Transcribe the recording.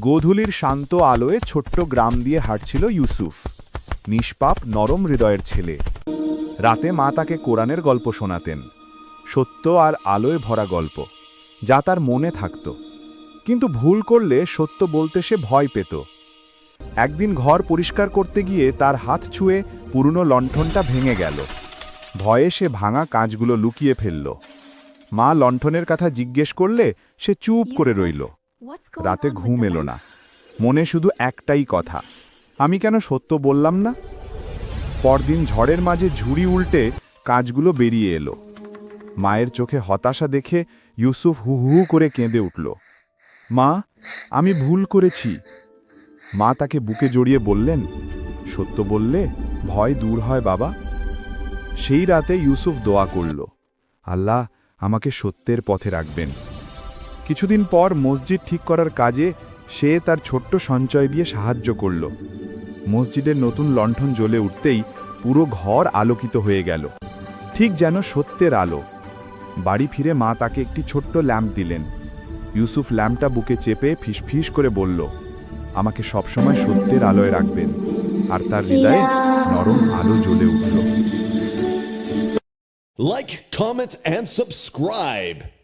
গোধূলির শান্ত আলোয় ছোট্ট গ্রাম দিয়ে হাঁটছিল ইউসুফ। নিষ্পাপ, নরম হৃদয়ের ছেলে। রাতে মা তাকে কোরআনের গল্প শোনাতেন। সত্য আর আলোয় ভরা গল্প, যা তার মনে থাকত। কিন্তু ভুল করলে সত্য বলতে সে ভয় পেত। একদিন ঘর পরিষ্কার করতে গিয়ে তার হাত ছুঁয়ে পুরনো লণ্ঠনটা ভেঙে গেল। ভয়ে সে ভাঙা কাঁচগুলো লুকিয়ে ফেলল। মা লণ্ঠনের কথা জিজ্ঞেস করলে সে চুপ করে রইল। রাতে ঘুম এলো না। মনে শুধু একটাই কথা আমি কেন সত্য বললাম না? পরদিন ঝড়ের মাঝে ঝুড়ি উল্টে কাজগুলো বেরিয়ে এলো। মায়ের চোখে হতাশা দেখে ইউসুফ হু হু করে কেঁদে উঠল। মা আমি ভুল করেছি। মা তাকে বুকে জড়িয়ে বললেন সত্য বললে ভয় দূর হয় বাবা। সেই রাতে ইউসুফ দোয়া করল আল্লাহ আমাকে সত্যের পথে রাখবেন। কিছুদিন পর মসজিদ ঠিক করার কাজে সে তার ছোট্ট সঞ্চয় দিয়ে সাহায্য করল। মসজিদের নতুন লণ্ঠন জ্বলে উঠতেই পুরো ঘর আলোকিত হয়ে গেল। ঠিক যেন সত্যের আলো। বাড়ি ফিরে মা তাকে একটি ছোট্ট ল্যাম্প দিলেন। ইউসুফ ল্যাম্পটা বুকে চেপে ফিসফিস করে বলল আমাকে সবসময় সত্যের আলোয় রাখবেন। আর তার হৃদয়ে নরম আলো জ্বলে উঠল। Like, comment, and subscribe.